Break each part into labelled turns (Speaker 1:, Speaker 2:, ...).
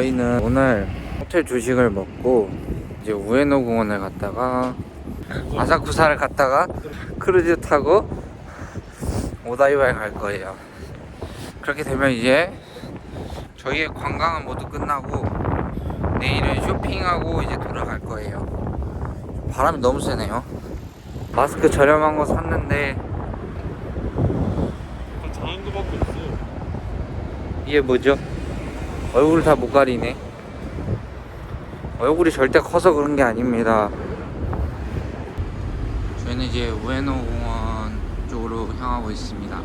Speaker 1: 저희는 오늘 호텔 조식을 먹고 이제 우에노 공원을 갔다가 아사쿠사를 갔다가 크루즈 타고 오다이바에 갈 거예요. 그렇게 되면 이제 저희의 관광은 모두 끝나고 내일은 쇼핑하고 이제 돌아갈 거예요. 바람이 너무 세네요. 마스크 저렴한 거 샀는데
Speaker 2: 작은 거밖에 없어.
Speaker 1: 이게 뭐죠? 얼굴을 다못 가리네. 얼굴이 절대 커서 그런 게 아닙니다. 저희는 이제 우에노 공원 쪽으로 향하고 있습니다.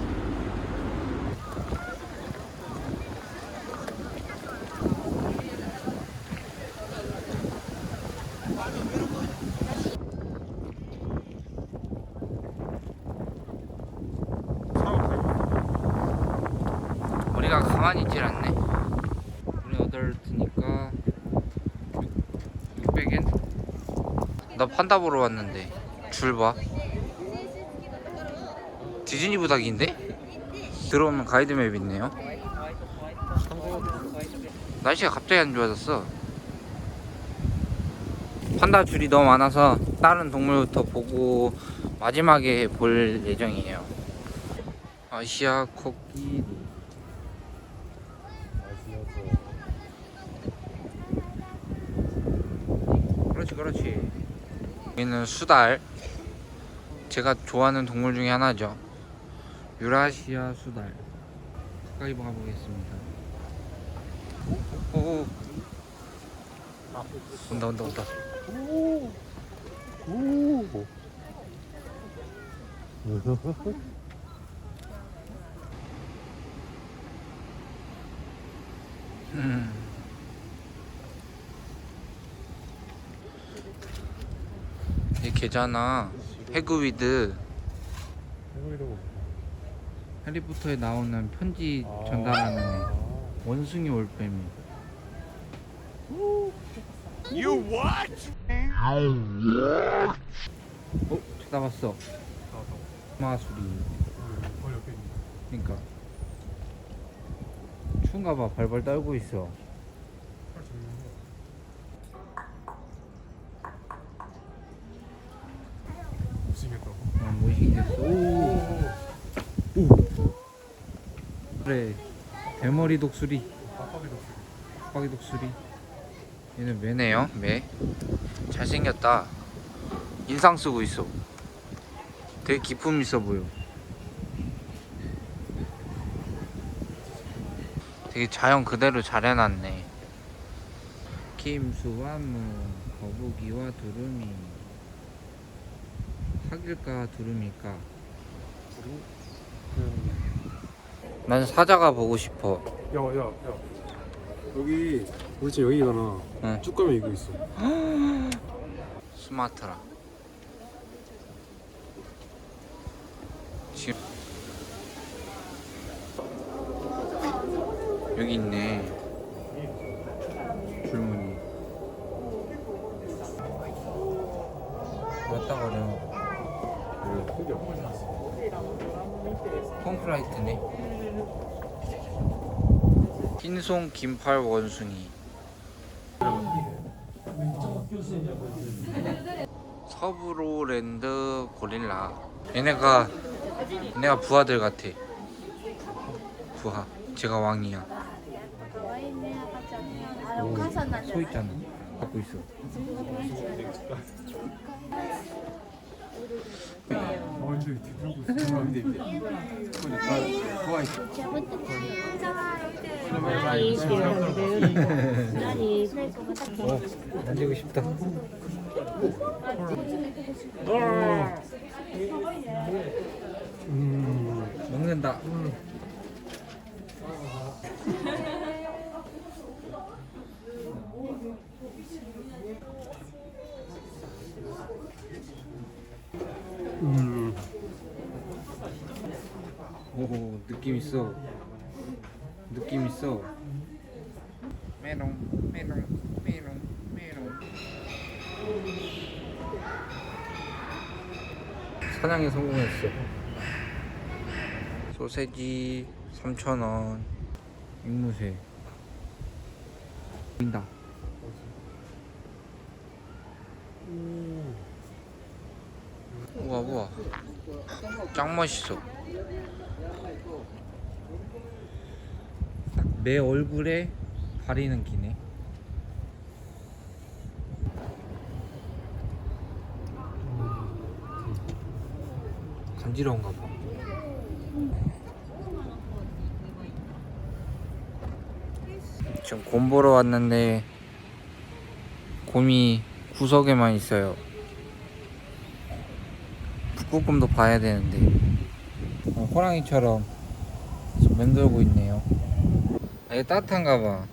Speaker 1: 우리가 가만히 있질 않네. 우리 어덜트니까 600엔? 나 판다 보러 왔는데 줄 봐. 디즈니보다 긴데? 들어오면 가이드맵 있네요. 날씨가 갑자기 안 좋아졌어. 판다 줄이 너무 많아서 다른 동물부터 보고 마지막에 볼 예정이에요. 아시아 코끼리. 그렇지 그렇지 여기는 수달 제가 좋아하는 동물 중에 하나죠 유라시아 수달 가까이 봐보겠습니다 오, 오. 온다 온다 온다
Speaker 2: 오. 오.
Speaker 1: 음. 이 계좌나 해그위드.
Speaker 2: 해보이려고.
Speaker 1: 해리포터에 나오는 편지 전달하는 애. 원숭이 올빼미.
Speaker 2: You what?
Speaker 1: 어? 쳐다봤어. 마수리
Speaker 2: 어 옆에 있는.
Speaker 1: 그니까. 추운가 봐. 발발 떨고 있어.
Speaker 2: 팔 잡는 거.
Speaker 1: 오.
Speaker 2: 오.
Speaker 1: 그래 대머리 독수리.
Speaker 2: 빡빡이
Speaker 1: 독수리. 얘는 매네요 매. 잘생겼다. 인상 쓰고 있어. 되게 기품 있어 보여. 되게 자연 그대로 잘 해놨네. 김수와 무 거북이와 두루미 사귈까 두루미일까 난 사자가 보고 싶어
Speaker 2: 야 야 야. 여기 도대체 여기잖아.
Speaker 1: 응.
Speaker 2: 쭉 가면 이거 있어.
Speaker 1: 스마트라 지금 여기 있네 줄무늬 왔다 가려
Speaker 2: 여기 옆에
Speaker 1: 스프라이트네. 흰송 긴팔 원숭이. 서브로랜드 고릴라. 얘네가 얘네가 부하들 같아. 부하. 제가 왕이야.
Speaker 3: 오,
Speaker 1: 있잖아. 갖고 있어.
Speaker 2: 어
Speaker 1: 만지고 싶다. 먹는다.
Speaker 2: 음.
Speaker 1: 느낌 있어 느낌 있어 메롱 메롱 메롱 메롱 사냥에 성공했어 소세지 3,000원 앵무새 보인다. 우와 우와. 짱 멋있어. 딱내 얼굴에 가리는 기네. 간지러운가 봐. 지금 곰 보러 왔는데 곰이 구석에만 있어요. 북극곰도 봐야 되는데 어, 호랑이처럼 좀 맴돌고 있네요. 아, 이거 따뜻한가 봐.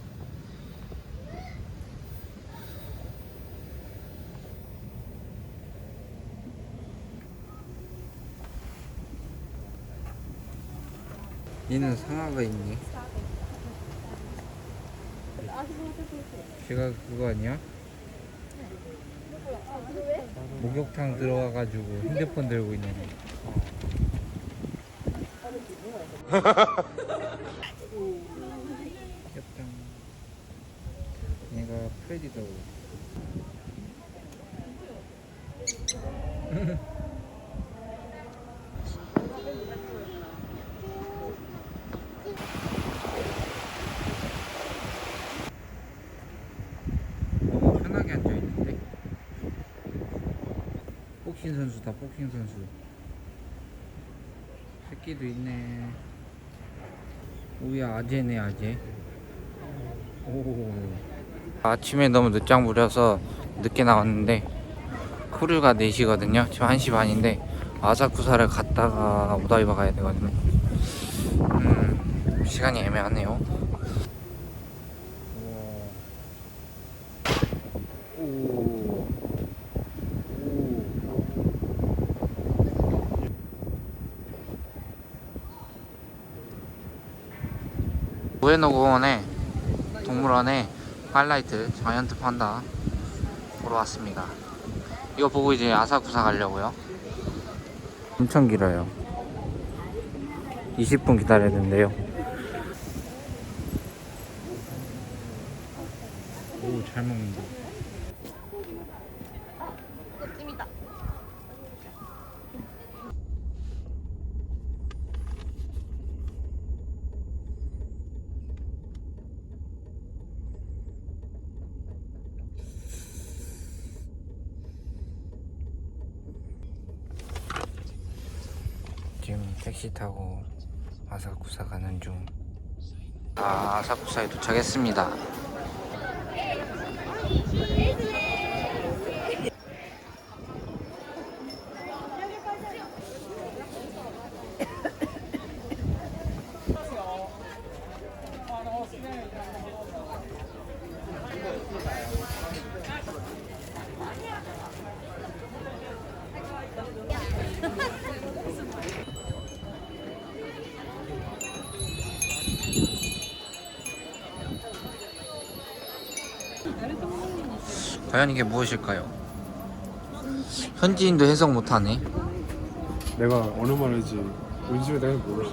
Speaker 1: 얘는 상아가 있네. 제가 그거 아니야? 목욕탕 들어가가지고 핸드폰 들고 있는 애. 귀엽다. 얘가 프레디더고. 어, 편하게 앉아 있는데. 복싱 선수다, 복싱 선수. 새끼도 있네. 오야 아재네 아재. 오. 아침에 너무 늦장 부려서 늦게 나왔는데 크루가 4시거든요. 지금 1시 반인데 아사쿠사를 갔다가 오다이바 가야 되거든요. 음, 시간이 애매하네요. 우에노 공원에 동물원에 하이라이트 자이언트 판다 보러 왔습니다. 이거 보고 이제 아사쿠사 가려고요. 엄청 길어요. 20분 기다려야 된대요. 오, 잘 먹는다. 지금 택시 타고 아사쿠사 가는 중. 아, 아사쿠사에 도착했습니다. 과연 이게 무엇일까요? 현지인도 해석 못하네.
Speaker 2: 내가 어느 말인지 뭔지 내가 몰라.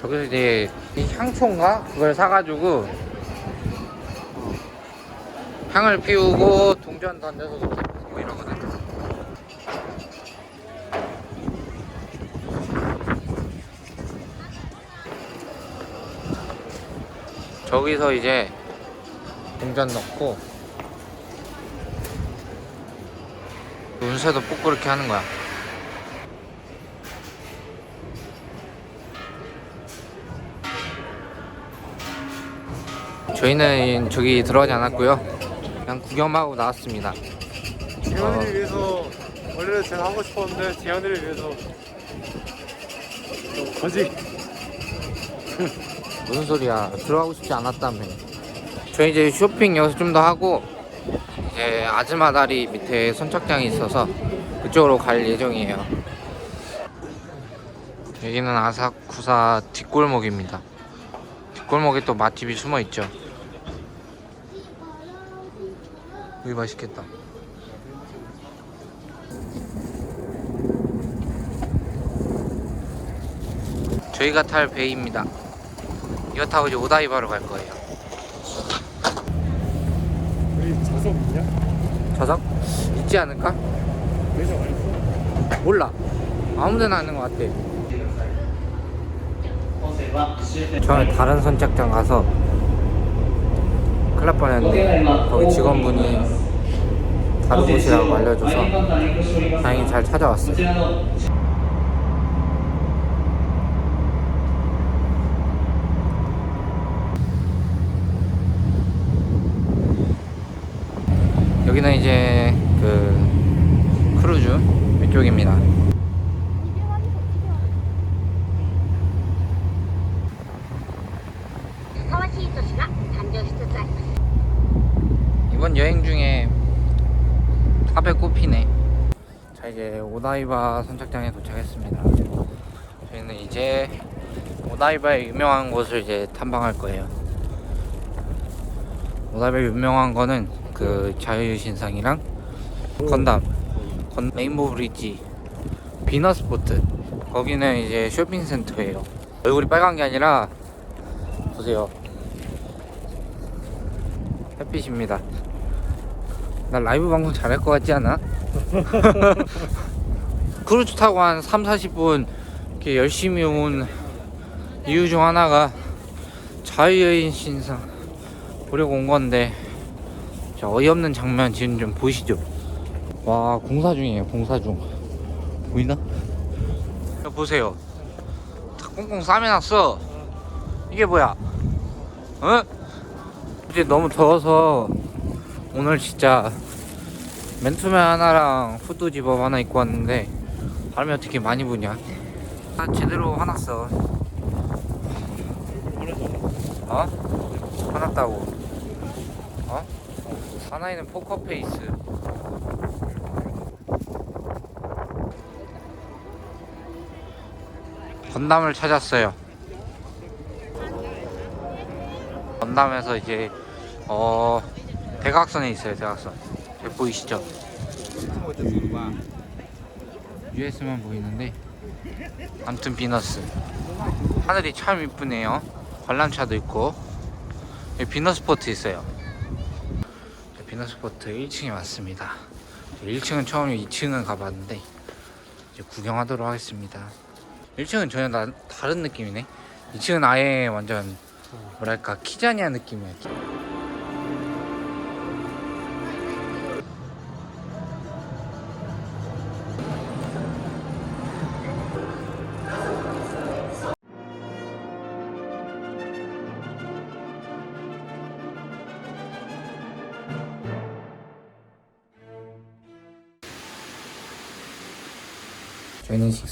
Speaker 1: 저기서 이제 이 향초인가? 그걸 사가지고 향을 피우고 동전 던져서 뭐 이러거든. 저기서 이제 동전 넣고 운세도 뽑고 그렇게 하는 거야. 저희는 저기 들어가지 않았고요. 그냥 구경하고 나왔습니다.
Speaker 2: 재현이를 위해서 원래는 제가 하고 싶었는데 재현이를 위해서 좀 거짓.
Speaker 1: 무슨 소리야? 들어가고 싶지 않았다며. 저희 이제 쇼핑 여기서 좀 더 하고 이제 아즈마 다리 밑에 선착장이 있어서 그쪽으로 갈 예정이에요. 여기는 아사쿠사 뒷골목입니다. 뒷골목에 또 맛집이 숨어 있죠. 여기 맛있겠다. 저희가 탈 배입니다. 이거 타고 이제 오다이바로 갈 거예요.
Speaker 2: 우리 자석 있냐?
Speaker 1: 좌석 있지 않을까?
Speaker 2: 매장 안 있어?
Speaker 1: 몰라. 아무데나 있는 것 같아. 처음에 다른 선착장 가서 큰일 날 뻔했는데 거기 직원분이 다른 곳이라고 알려줘서 다행히 잘 찾아왔어요. 여기는 이제 그 크루즈 이쪽입니다. 이번 여행 중에 탑에 꼽히네. 자 이제 오다이바 선착장에 도착했습니다. 저희는 이제 오다이바의 유명한 곳을 이제 탐방할 거예요. 오다이바 유명한 거는 그 자유신상이랑 건담, 건 레인보우 브릿지, 비너스포트. 거기는 이제 쇼핑센터예요. 얼굴이 빨간 게 아니라 보세요. 햇빛입니다. 나 라이브 방송 잘할 것 같지 않아? 크루즈 타고 한 3, 40분 이렇게 열심히 온 이유 중 하나가 자유여인 신상 보려고 온 건데 자, 어이없는 장면 지금 좀 보시죠. 와 공사 중이에요 공사 중 보이나? 이거 보세요. 다 꽁꽁 싸매놨어. 이게 뭐야? 어? 이제 너무 더워서 오늘 진짜 맨투맨 하나랑 후드 집업 하나 입고 왔는데 바람이 어떻게 많이 부냐? 나 제대로 화났어. 어? 화났다고. 어? 사나이는 포커페이스. 건담을 찾았어요. 건담에서 이제 어 대각선에 있어요 대각선 여기 보이시죠? US만 보이는데 아무튼 비너스 하늘이 참 이쁘네요 관람차도 있고 비너스 포트 있어요 자, 비너스 포트 1층에 왔습니다. 1층은 처음이고 2층은 가봤는데 이제 구경하도록 하겠습니다. 1층은 전혀 나, 다른 느낌이네. 2층은 아예 완전 뭐랄까 키자니아 느낌이야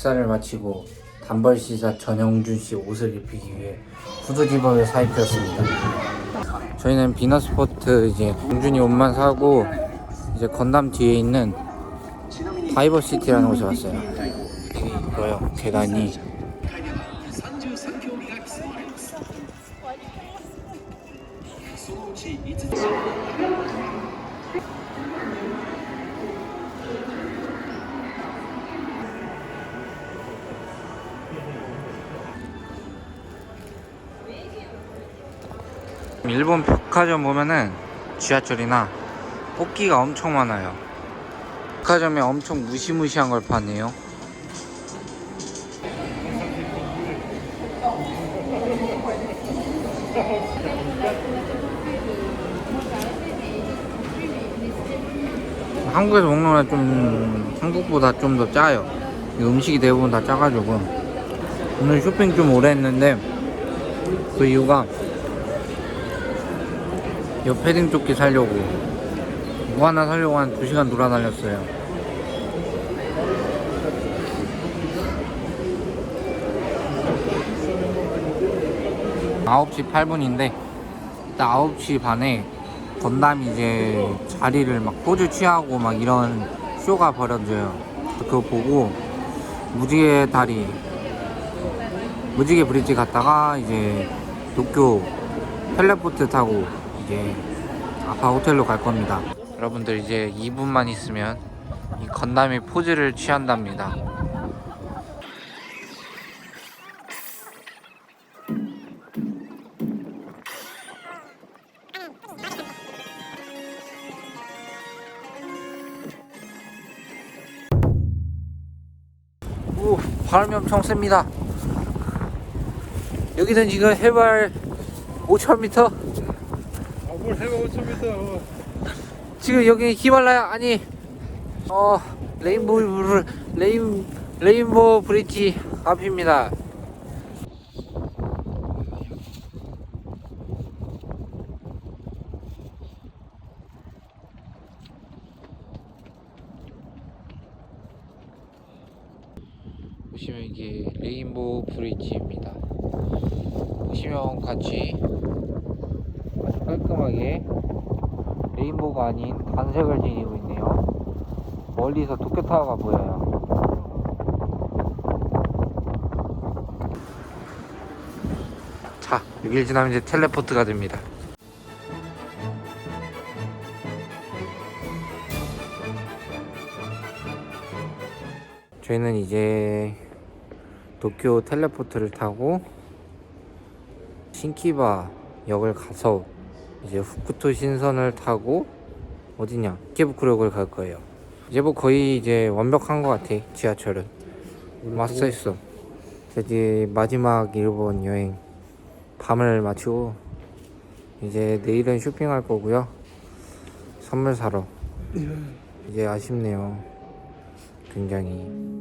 Speaker 1: 식사를 마치고 단벌 시사 전영준 씨 옷을 입히기 위해 후드 집업에 사입했습니다. 저희는 비너스포트 이제 영준이 옷만 사고 이제 건담 뒤에 있는 다이버 시티라는 곳에 왔어요. 되게 이뻐요. 계단이. 일본 백화점 보면은 지하철이나 뽑기가 엄청 많아요. 백화점에 엄청 무시무시한 걸 파네요. 한국에서 먹는 거랑 좀 한국보다 좀 더 짜요. 이 음식이 대부분 다 짜가지고 오늘 쇼핑 좀 오래 했는데 그 이유가 이 패딩 조끼 살려고. 뭐 하나 살려고 한 2시간 돌아다녔어요. 아홉 시 8분인데 딱 9시 반에 건담이 이제 자리를 막 포즈 취하고 막 이런 쇼가 벌어져요. 그거 보고 무지개 다리 무지개 브릿지 갔다가 이제 도쿄 텔레포트 타고 이게 아파 호텔로 갈 겁니다. 여러분들 이제 2분만 있으면 이 건담이 포즈를 취한답니다. 오, 바람이 엄청 셉니다. 여기는 지금 해발 5,000m
Speaker 2: 아뭘 해봐 5,000m
Speaker 1: 지금 여기 히말라야 아니 어 레인보우 레인 레인보우 브릿지 앞입니다. 보시면 이게 레인보우 브릿지입니다. 보시면 같이 깔끔하게 레인보우가 아닌 단색을 지니고 있네요. 멀리서 도쿄타워가 보여요. 자, 여길 지나면 이제 텔레포트가 됩니다. 저희는 이제 도쿄 텔레포트를 타고 신키바 역을 가서 이제 후쿠토 신선을 타고 어디냐 이케부쿠역을 갈 거예요. 이제 뭐 거의 이제 완벽한 것 같아 지하철은 왔어 있어. 이제 마지막 일본 여행 밤을 마치고 이제 내일은 쇼핑할 거고요. 선물 사러 이제 아쉽네요. 굉장히.